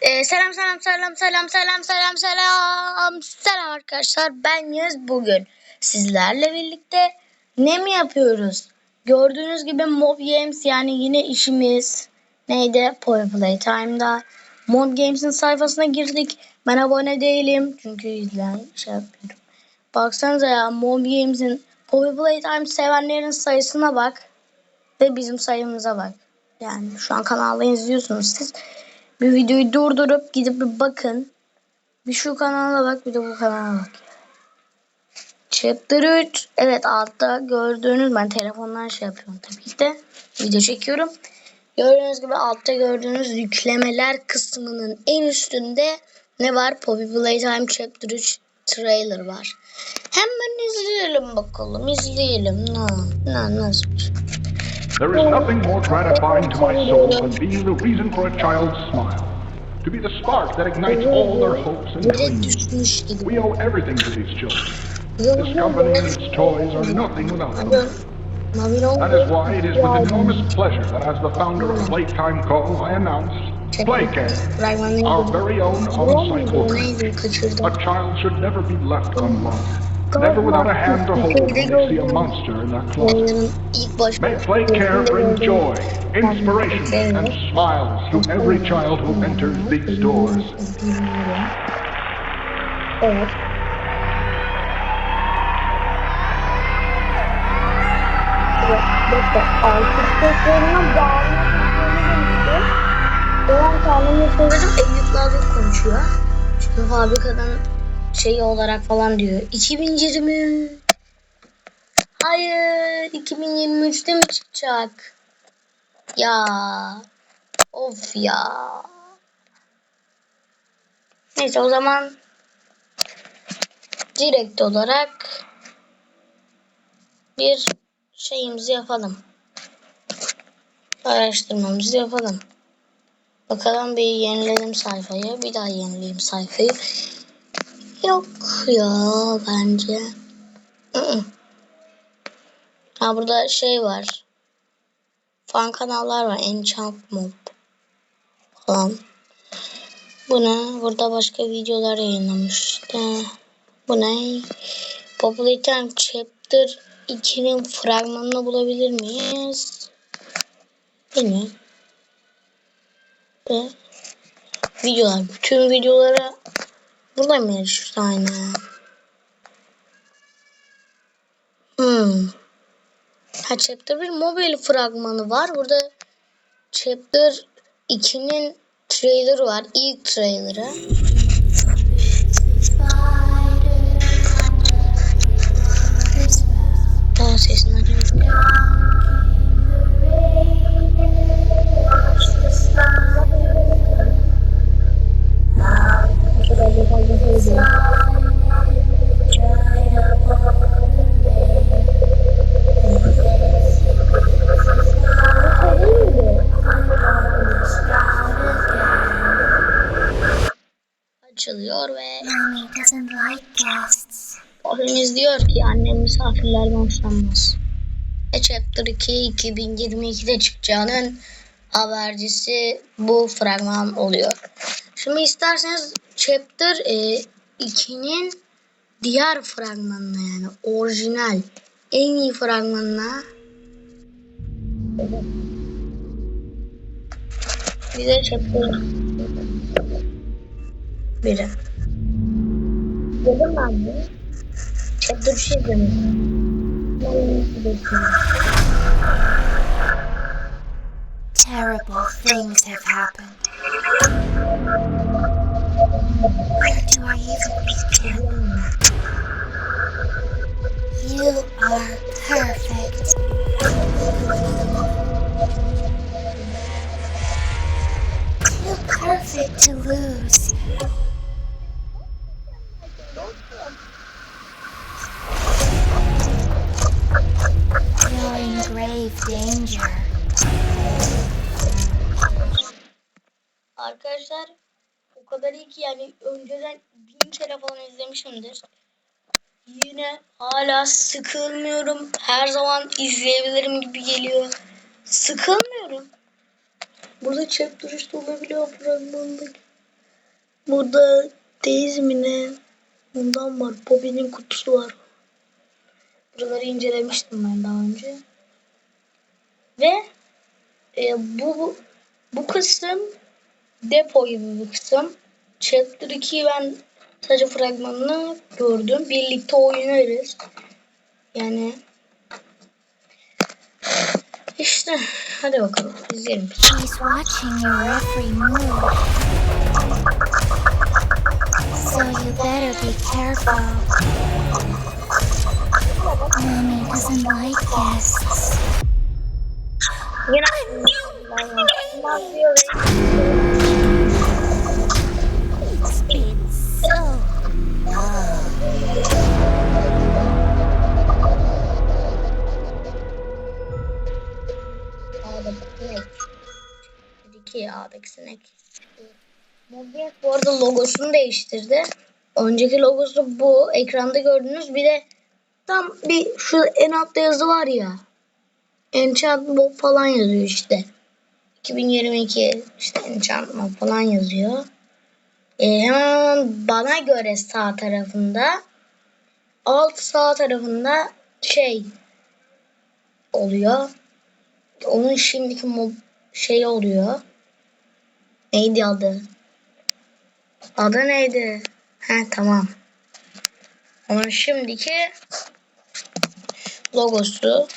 Ee, selam selam selam selam selam selam selam selam arkadaşlar ben Yağız bugün sizlerle birlikte ne mi yapıyoruz? Gördüğünüz gibi Mob Games yani yine işimiz neydi? Power Playtime'da Mob Games'in sayfasına girdik. Ben abone değilim çünkü izleyen şey yapıyorum. Baksanıza ya Mob Games'in Power Playtime sevenlerin sayısına bak ve bizim sayımıza bak. Yani şu an kanalda izliyorsunuz siz. Bir videoyu durdurup gidip bir bakın. Bir şu kanala bak bir de bu kanala bak. Chapter 3. Evet altta gördüğünüz ben telefondan şey yapıyorum tabii ki de. Video çekiyorum. Gördüğünüz gibi altta gördüğünüz yüklemeler kısmının en üstünde ne var? Poppy Playtime Chapter 3 trailer var. Hemen izleyelim bakalım. izleyelim. Ne, ne, nasıl? There is nothing more gratifying to my soul than being the reason for a child's smile. To be the spark that ignites all their hopes and dreams. We owe everything to these children. This company and its toys are nothing without them. That is why it is with enormous pleasure that as the founder of Playtime Call I announce Playcare, our very own on-site worker. A child should never be left alone. Never without a hand to hold when they see a monster in their closet. Oyunun ilk baş May Playcare bring joy, inspiration, and smiles to every child who enters these doors. Evet. Bekle. Altı seslerine bağlı. Ben kendimi söyledim. Eyüp Nazik konuşuyor. Çünkü fabrikadan şey olarak falan diyor. 2020. Hayır. 2023'te mi çıkacak? Ya. Of ya. Neyse o zaman direkt olarak bir şeyimizi yapalım. Araştırmamızı yapalım. Bakalım bir yeniledim sayfayı. Bir daha yenileyim sayfayı. Yok ya bence. Ha burada şey var. Fan kanallar var. Enchant Mob falan. Bu ne? Burada başka videolar yayınlamış işte. Bu ne? Population Chapter 2'nin fragmanını bulabilir miyiz? Bilmiyorum. Ve videolar. Bütün videolara mı yarışıyor aynı? Hmm. Ha Chapter 1 mobil fragmanı var. Burada Chapter 2'nin trailerı var. İlk trailerı. Daha sesini açayım. Açılıyor ve. Abimiz diyor ki annem misafirlerden hoşlanmaz. E Chapter 2 2022'de çıkacağının habercisi bu fragman oluyor. Şimdi isterseniz Chapter e, 2'nin diğer fragmanına yani orijinal en iyi fragmanına bize Chapter 1'i. Dedim ben bunu. Chapter 3 izlemiştim. Terrible things have happened. Where do I even begin? You are perfect. Too perfect to lose. Yani önceden bin kere falan izlemişimdir. Yine hala sıkılmıyorum. Her zaman izleyebilirim gibi geliyor. Sıkılmıyorum. Burada chat duruşta olabiliyor fragmandaki. Burada Daisy mi ne? Bundan var. Bobby'nin kutusu var. Buraları incelemiştim ben daha önce. Ve e, bu bu kısım depo gibi bir kısım. Chapter 2'yi ben sadece fragmanını gördüm. Birlikte oynarız. Yani işte hadi bakalım izleyelim. He's watching your every move. So you better be careful. Mommy doesn't like guests. Yine It's Dedi ağdaki sinek. Mobius bu arada logosunu değiştirdi. Önceki logosu bu. Ekranda gördüğünüz bir de tam bir şu en altta yazı var ya. Enchant Mob falan yazıyor işte. 2022 işte Enchant Mob falan yazıyor. Ee, hemen bana göre sağ tarafında alt sağ tarafında şey oluyor. Onun şimdiki mob şey oluyor. Neydi adı? Adı neydi? He tamam. Onun şimdiki logosu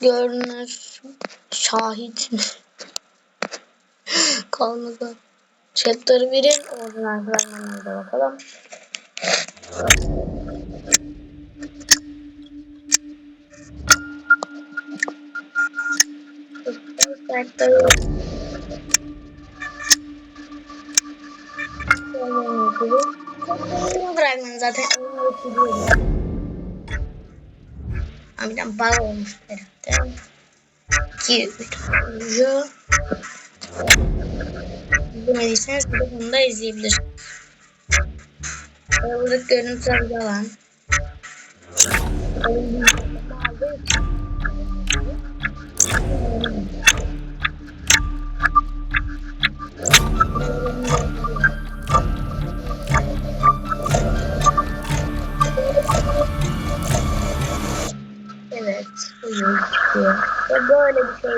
görünür şahit? Kalmadı. Chapter 1'in orijinal fragmanına bakalım. Chapter Fragman zaten Harbiden bug olmuş herhalde. 2, 3, Ju. İzlemediyseniz bir de bunu da izleyebilirsiniz. Buradaki görüntüler yalan. Evet,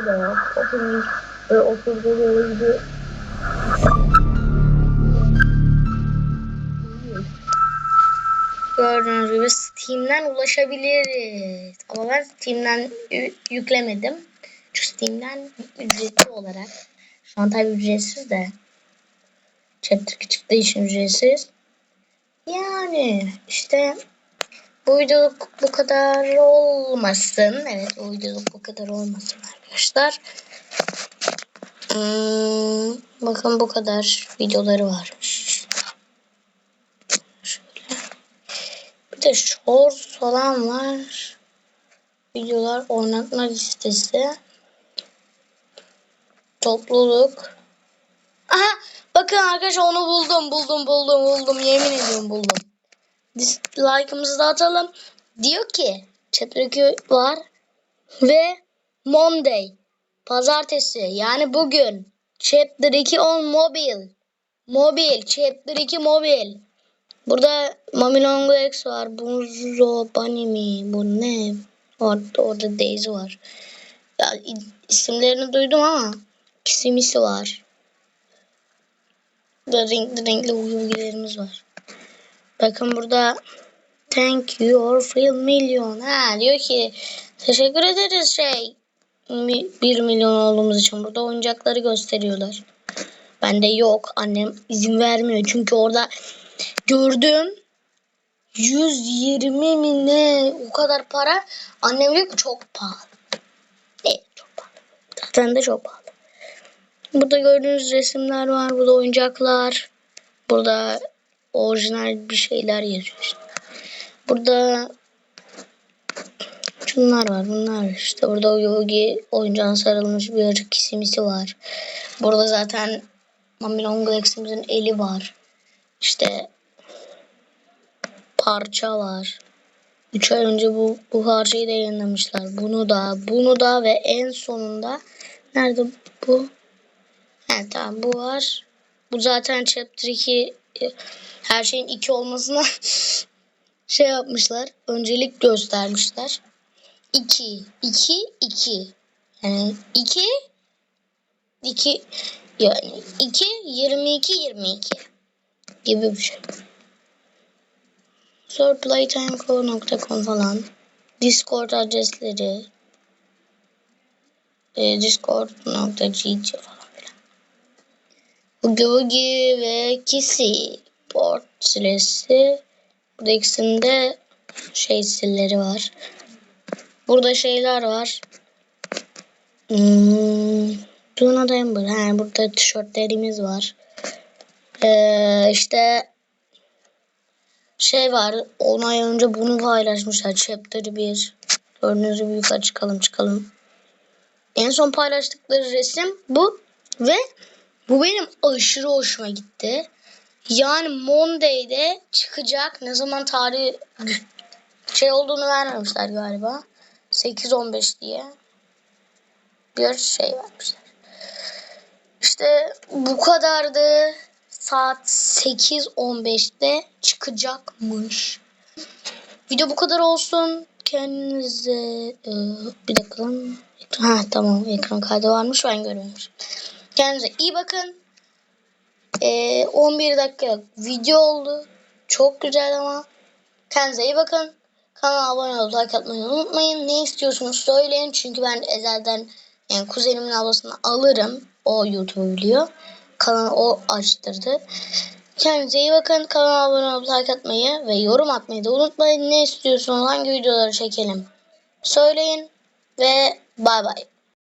şey de yok. Oturmuş ve oturduğu böyle bir Gördüğünüz gibi Steam'den ulaşabiliriz. Ama ben Steam'den yü- yüklemedim. Çünkü Steam'den ücretli olarak. Şu an tabi ücretsiz de. Chapter 2 çıktığı için ücretsiz. Yani işte bu videoluk bu kadar olmasın. Evet bu videoluk bu kadar olmasın arkadaşlar. Hmm, bakın bu kadar videoları varmış. Şöyle. Bir de shorts falan var. Videolar oynatma listesi. Topluluk. Aha bakın arkadaşlar onu buldum buldum buldum buldum yemin ediyorum buldum. Dislike'ımızı da atalım. Diyor ki chapter 2 var ve Monday pazartesi yani bugün chapter 2 on mobil mobil chapter 2 mobil burada Mami Long Legs var Bunzo Bunny mi bu ne? Orada, orada Daisy var. Ya isimlerini duydum ama kisimisi var. Burada renkli renkli uygularımız var. Bakın burada thank you or free million. Ha diyor ki teşekkür ederiz şey 1 milyon olduğumuz için burada oyuncakları gösteriyorlar. Bende yok. Annem izin vermiyor. Çünkü orada gördüm 120 mi ne o kadar para. Annem diyor ki çok pahalı. Evet çok pahalı. Zaten de çok pahalı. Burada gördüğünüz resimler var. Burada oyuncaklar. Burada orijinal bir şeyler yazıyor. Burada şunlar var bunlar işte burada Yogi oyuncağına sarılmış bir kisimisi var. Burada zaten Mami Long Legs'imizin eli var. İşte parça var. 3 ay önce bu, bu parçayı da yayınlamışlar. Bunu da, bunu da ve en sonunda nerede bu? Evet tamam bu var. Bu zaten chapter 2 e, her şeyin 2 olmasına şey yapmışlar. Öncelik göstermişler. 2 2 2 yani 2 2 yani 2 22 22 gibi bir şey. Sonra playtimeco.com falan Discord adresleri e, discord.gg falan filan. Boogie Woogie ve Kissy port silesi. Burada ikisinde şey silleri var. Burada şeyler var. Hmm, Ember. Ha, burada tişörtlerimiz var. Ee, işte şey var. 10 ay önce bunu paylaşmışlar. Chapter 1. Gördüğünüz gibi yukarı çıkalım çıkalım. En son paylaştıkları resim bu. Ve bu benim aşırı hoşuma gitti. Yani Monday'de çıkacak. Ne zaman tarihi şey olduğunu vermemişler galiba. 8-15 diye. Bir şey vermişler. İşte bu kadardı. Saat 8.15'te çıkacakmış. Video bu kadar olsun. Kendinize e, bir dakika lan. Ha tamam ekran kaydı varmış ben görmemişim. Kendinize iyi bakın. E, 11 dakika video oldu. Çok güzel ama. Kendinize iyi bakın. Kanala abone olup like atmayı unutmayın. Ne istiyorsunuz söyleyin. Çünkü ben ezelden yani kuzenimin ablasını alırım. O YouTube'u biliyor. Kanalı o açtırdı. Kendinize iyi bakın. Kanala abone olup like atmayı ve yorum atmayı da unutmayın. Ne istiyorsunuz? Hangi videoları çekelim? Söyleyin ve bay bay.